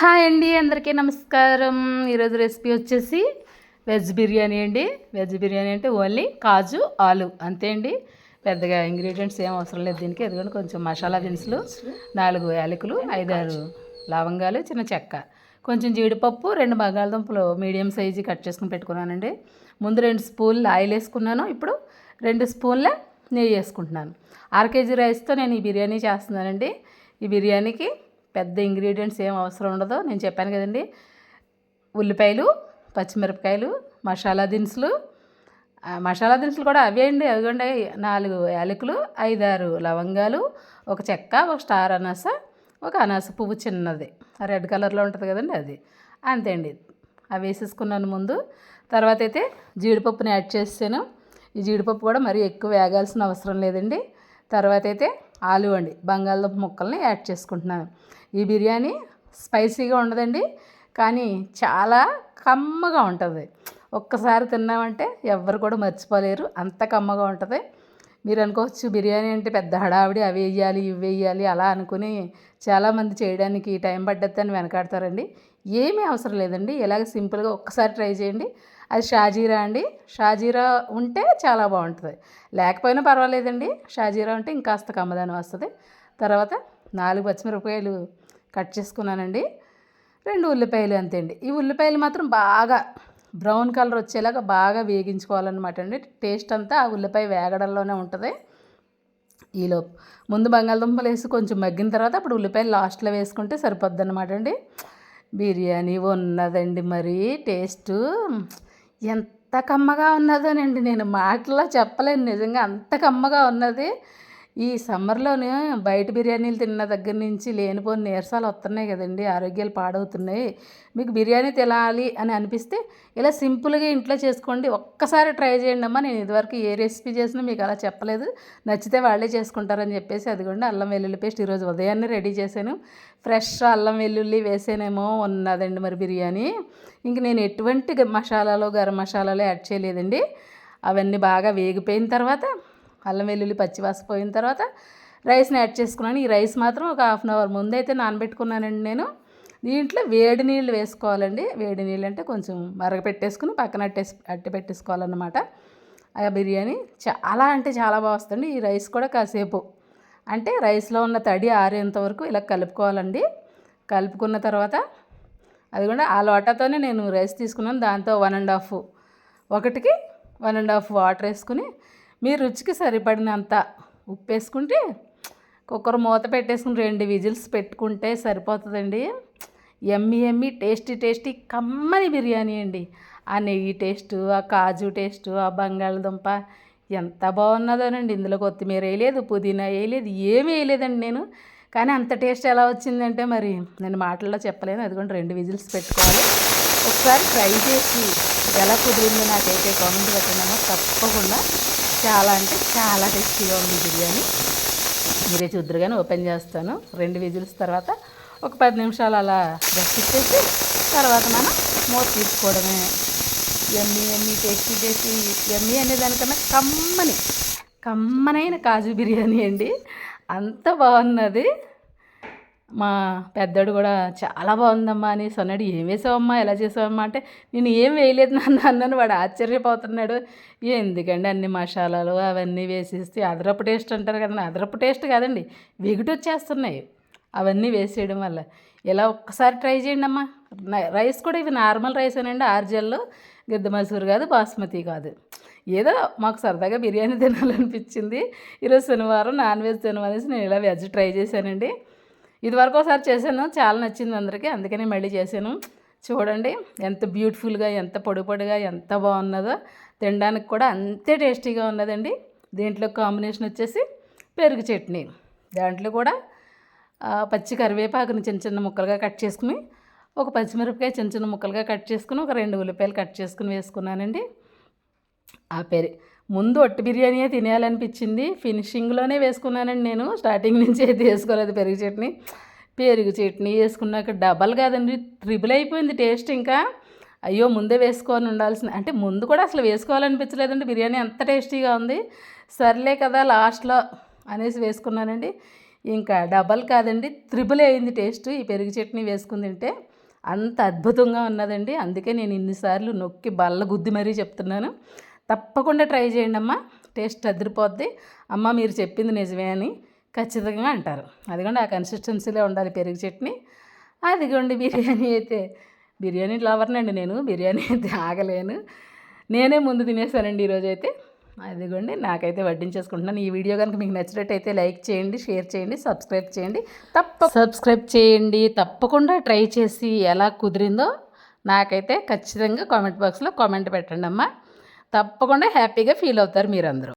Hi అండి అందరికీ నమస్కారం. ఈరోజు రెసిపీ వచ్చేసి వెజ్ బిర్యానీ అండి. వెజ్ బిర్యానీ అంటే ఓన్లీ కాజు ఆలు అంతే అండి. పెద్దగా ఇంగ్రీడియంట్స్ ఏం అవసరం లేదు దీనికి. ఎదుగుని కొంచెం మసాలా దినుసులు నాలుగు యాలకులు ఐదారు లవంగాలు చిన్న చెక్క. కొంచెం జీడిపప్పు రెండు బంగాళదుంపలు మీడియం సైజు కట్ చేసుకుని పెట్టుకున్నానండి. ముందు రెండు స్పూన్లు ఆయిల్ వేసుకున్నాను. ఇప్పుడు రెండు స్పూన్ల నెయ్యి వేసుకుంటున్నాను. అర కేజీ రైస్తో నేను ఈ బిర్యానీ చేస్తున్నానండి. ఈ బిర్యానీకి పెద్ద ఇంగ్రీడియంట్స్ ఏం అవసరం ఉండదు నేను చెప్పాను కదండి. ఉల్లిపాయలు పచ్చిమిరపకాయలు మసాలా దినుసులు. మసాలా దినుసులు కూడా అవే అండి. అవి కూడా నాలుగు యాలకులు ఐదారు లవంగాలు ఒక చెక్క ఒక స్టార్ అనాస ఒక అనాస పువ్వు చిన్నది. రెడ్ కలర్లో ఉంటుంది కదండి అది. అంతే అండి. అవి వేసేసుకున్నాను ముందు. తర్వాత అయితే జీడిపప్పుని యాడ్ చేసాను ఈ జీడిపప్పు కూడా మరీ ఎక్కువ వేగాల్సిన అవసరం లేదండి. తర్వాత అయితే ఆలు అండి. బంగాళదుంప ముక్కల్ని యాడ్ చేసుకుంటున్నాను. ఈ బిర్యానీ స్పైసీగా ఉండదండి కానీ చాలా కమ్మగా ఉంటుంది. ఒక్కసారి తిన్నామంటే ఎవ్వరు కూడా మర్చిపోలేరు. అంత కమ్మగా ఉంటుంది. మీరు అనుకోవచ్చు బిర్యానీ అంటే పెద్ద హడావిడి అవి వేయాలి ఇవి వేయాలి అలా అనుకుని చాలామంది చేయడానికి టైం పడ్డద్దని వెనకాడతారండి. ఏమీ అవసరం లేదండి. ఇలాగ సింపుల్గా ఒక్కసారి ట్రై చేయండి. అది షాజీరా అండి. షాజీరా ఉంటే చాలా బాగుంటుంది. లేకపోయినా పర్వాలేదండి. షాజీరా ఉంటే ఇంకాస్త కమ్మదనం వస్తుంది. తర్వాత నాలుగు పచ్చిమిరపకాయలు కట్ చేసుకున్నానండి. రెండు ఉల్లిపాయలు అంతే అండి ఈ ఉల్లిపాయలు మాత్రం బాగా బ్రౌన్ కలర్ వచ్చేలాగా బాగా వేగించుకోవాలన్నమాట అండి. టేస్ట్ అంతా ఆ ఉల్లిపాయ వేగడంలోనే ఉంటుంది. ఈలోపు ముందు బంగాళదుంపలు వేసి కొంచెం మగ్గిన తర్వాత అప్పుడు ఉల్లిపాయలు లాస్ట్లో వేసుకుంటే సరిపోద్ది అనమాట అండి. బిర్యానీ ఉన్నదండి మరి టేస్ట్. ఎంత కమ్మగా ఉన్నదోనండి నేను మాటల్లో చెప్పలేను. నిజంగా అంత కమ్మగా ఉన్నది. ఈ సమ్మర్లోనే బయట బిర్యానీలు తిన్న దగ్గర నుంచి లేనిపోని నీరసాలు వస్తున్నాయి కదండి. ఆరోగ్యాలు పాడవుతున్నాయి. మీకు బిర్యానీ తినాలి అని అనిపిస్తే ఇలా సింపుల్గా ఇంట్లో చేసుకోండి. ఒక్కసారి ట్రై చేయండి అమ్మా. నేను ఇదివరకు ఏ రెసిపీ చేసినా మీకు అలా చెప్పలేదు. నచ్చితే వాళ్ళే చేసుకుంటారని చెప్పేసి అదిగోండి అల్లం వెల్లుల్లి పేస్ట్ ఈరోజు ఉదయాన్నే రెడీ చేశాను. ఫ్రెష్ అల్లం వెల్లుల్లి వేసేనేమో ఉన్నదండి మరి బిర్యానీ. ఇంక నేను ఎటువంటి మసాలాలు గరం మసాలాలు యాడ్ చేయలేదండి. అవన్నీ బాగా వేగిపోయిన తర్వాత అల్లం వెల్లుల్లి పచ్చివాస పోయిన తర్వాత రైస్ని యాడ్ చేసుకున్నాను. ఈ రైస్ మాత్రం ఒక హాఫ్ అన్ అవర్ ముందైతే నానబెట్టుకున్నానండి నేను. దీంట్లో వేడి నీళ్ళు వేసుకోవాలండి. వేడి నీళ్ళు అంటే కొంచెం మరగపెట్టేసుకుని పక్కన అట్టేసి అట్టి పెట్టేసుకోవాలన్నమాట. ఆ బిర్యానీ చాలా అంటే చాలా బాగా వస్తుంది ఈ రైస్ కూడా కాసేపు అంటే రైస్లో ఉన్న తడి ఆరేంత వరకు ఇలా కలుపుకోవాలండి. కలుపుకున్న తర్వాత అది కూడా ఆ లోటాతోనే నేను రైస్ తీసుకున్నాను. దాంతో వన్ అండ్ హాఫ్ ఒకటికి వన్ అండ్ హాఫ్ వాటర్ వేసుకుని మీ రుచికి సరిపడినంత ఉప్పు వేసుకుంటే కుక్కర్ మూత పెట్టేసుకుని రెండు విజిల్స్ పెట్టుకుంటే సరిపోతుందండి. ఎమ్మి ఎమ్మి టేస్టీ టేస్టీ కమ్మని బిర్యానీ అండి. ఆ నెయ్యి టేస్ట్ ఆ కాజు టేస్ట్ ఆ బంగాళదుంప ఎంత బాగున్నదోనండి. ఇందులో కొత్తిమీర వేయలేదు పుదీనా వేయలేదు ఏమీ వేయలేదండి నేను. కానీ అంత టేస్ట్ ఎలా వచ్చిందంటే మరి నేను మాటల్లో చెప్పలేను. అదిగోండి రెండు విజిల్స్ పెట్టుకోవాలి. ఒకసారి ట్రై చేసి ఎలా కుదిరిందో నాకైతే కామెంట్ పెట్టినామో తప్పకుండా చాలా అంటే చాలా టేస్టీగా ఉంది బిర్యానీ. మీరే చూద్దరు కానీ ఓపెన్ చేస్తాను. రెండు విజిల్స్ తర్వాత ఒక పది నిమిషాలు అలా రెస్ట్ ఇచ్చేసి తర్వాత మనం మూత తీసుకోవడమే. ఎమ్మి ఎమ్మి టేస్టీ టేస్టీ ఎమ్మి అనే దానికన్నా కమ్మని కమ్మనైన కాజు బిర్యానీ అండి. అంత బాగున్నది. మా పెద్దోడు కూడా చాలా బాగుందమ్మా అని సొన్నాడు. ఏం వేసావమ్మా? ఎలా చేసావమ్మా? అంటే నేను ఏం వేయలేదు నాన్న అన్నాను. వాడు ఆశ్చర్యపోతున్నాడు. ఎందుకండి అన్ని మసాలాలు అవన్నీ వేసేస్తే అదరపు టేస్ట్ అంటారు కదండి. అదరపు టేస్ట్ కాదండి వెగుటు వచ్చేస్తున్నాయి. అవన్నీ వేసేయడం వల్ల. ఇలా ఒక్కసారి ట్రై చేయండి అమ్మా. రైస్ కూడా ఇవి నార్మల్ రైస్ అనండి. ఆర్జల్లో గిద్ద మసూరు కాదు బాస్మతి కాదు. ఏదో మాకు సరదాగా బిర్యానీ తినాలనిపించింది. ఈరోజు శనివారం నాన్ వెజ్ తినమనేసి నేను ఇలా వెజ్ ట్రై చేశానండి. ఇదివరకు ఒకసారి చేశాను. చాలా నచ్చింది అందరికీ. అందుకని మళ్ళీ చేశాను. చూడండి ఎంత బ్యూటిఫుల్గా ఎంత పొడి పొడిగా ఎంత బాగున్నదో. తినడానికి కూడా అంతే టేస్టీగా ఉన్నదండి. దీంట్లో కాంబినేషన్ వచ్చేసి పెరుగు చట్నీ. దాంట్లో కూడా పచ్చి కరివేపాకుని చిన్న చిన్న ముక్కలుగా కట్ చేసుకుని ఒక పచ్చిమిరపకాయ చిన్న చిన్న ముక్కలుగా కట్ చేసుకుని ఒక రెండు ఉల్లిపాయలు కట్ చేసుకుని వేసుకున్నానండి. ఆ పెరి ముందు ఒట్టి బిర్యానీయే తినేయాలనిపించింది. ఫినిషింగ్లోనే వేసుకున్నానండి నేను. స్టార్టింగ్ నుంచి అయితే వేసుకోలేదు పెరుగు చట్నీ. పెరుగు చట్నీ వేసుకున్నాక డబల్ కాదండి ట్రిబుల్ అయిపోయింది టేస్ట్ ఇంకా. అయ్యో ముందే వేసుకొని ఉండాల్సిన అంటే ముందు కూడా అసలు వేసుకోవాలనిపించలేదండి. బిర్యానీ అంత టేస్టీగా ఉంది. సర్లే కదా లాస్ట్లో అనేసి వేసుకున్నానండి. ఇంకా డబల్ కాదండి త్రిబుల్ అయింది టేస్ట్. ఈ పెరుగు చట్నీ వేసుకుని తింటే అంత అద్భుతంగా ఉన్నదండి. అందుకే నేను ఇన్నిసార్లు నొక్కి బల్ల గుద్ది మరీ చెప్తున్నాను. తప్పకుండా ట్రై చేయండి అమ్మ టేస్ట్ అదిరిపోద్ది. అమ్మ మీరు చెప్పింది నిజమే అని ఖచ్చితంగా అంటారు. అదిగోండి ఆ కన్సిస్టెన్సీలో ఉండాలి పెరుగు చట్నీ. అదిగోండి బిర్యానీ అయితే. బిర్యానీ లవర్నండి నేను. బిర్యానీ అయితే ఆగలేను. నేనే ముందు తినేసానండి ఈరోజైతే. అదిగోండి నాకైతే వడ్డించేసుకుంటున్నాను. ఈ వీడియో కనుక మీకు నచ్చినట్టయితే లైక్ చేయండి షేర్ చేయండి సబ్స్క్రైబ్ చేయండి. తప్ప సబ్స్క్రైబ్ చేయండి. తప్పకుండా ట్రై చేసి ఎలా కుదిరిందో నాకైతే ఖచ్చితంగా కామెంట్ బాక్స్లో కామెంట్ పెట్టండి అమ్మా తప్పకుండా హ్యాపీగా ఫీల్ అవుతారు మీరందరూ.